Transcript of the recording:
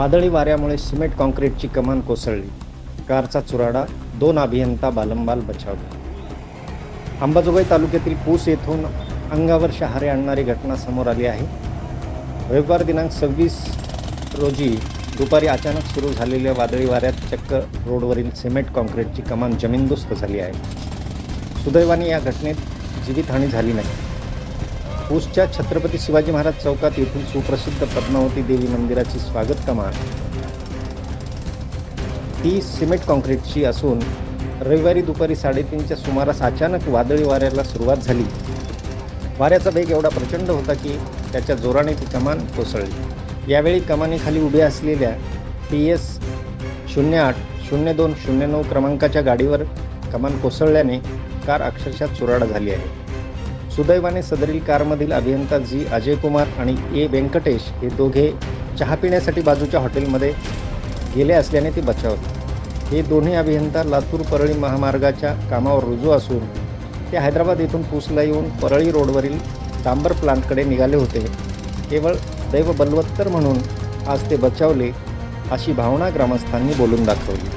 वादळी वाऱ्यामुळे सिमेंट कॉन्क्रीटची कमान कोसळली. कारचा चुराडा दोन अभियंता बालंबाल बचावले अंबाजोगाई तालुक्यातील पूस येथून अंगावर शहारे आणणारी घटना समोर आली आहे. रविवार दिनांक सव्वीस रोजी दुपारी अचानक सुरू झालेल्या वादळी वाऱ्यात चक्क रोडवरील सिमेंट कॉन्क्रीटची कमान जमीनदोस्त झाली आहे. सुदैवाने या घटनेत जीवितहानी झाली नाही. पूसच्या छत्रपती शिवाजी महाराज चौकात येथील सुप्रसिद्ध पद्मावती देवी मंदिराची स्वागत कमान ती सिमेंट कॉन्क्रीटची असून रविवारी दुपारी साडेतीनच्या सुमारास अचानक वादळी वाऱ्याला सुरुवात झाली. वाऱ्याचा वेग एवढा प्रचंड होता की त्याच्या जोराने ती कमान कोसळली. यावेळी कमानीखाली उभ्या असलेल्या पी एस शून्य आठ शून्य दोन शून्य नऊ क्रमांकाच्या गाडीवर कमान कोसळल्याने कार अक्षरशः चुराड झाली आहे. सुदैवाने सदरील कारमधील अभियंता जी अजय कुमार आणि ए व्यंकटेश हे दोघे चहा पिण्यासाठी बाजूच्या हॉटेलमध्ये गेले असल्याने ते बचावले हे दोन्ही अभियंता लातूर परळी महामार्गाच्या कामावर रुजू असून ते हैदराबाद येथून पुसला येऊन परळी रोडवरील डांबर प्लांटकडे निघाले होते. केवळ दैव बलवत्तर म्हणून आज ते बचावले अशी भावना ग्रामस्थांनी बोलून दाखवली.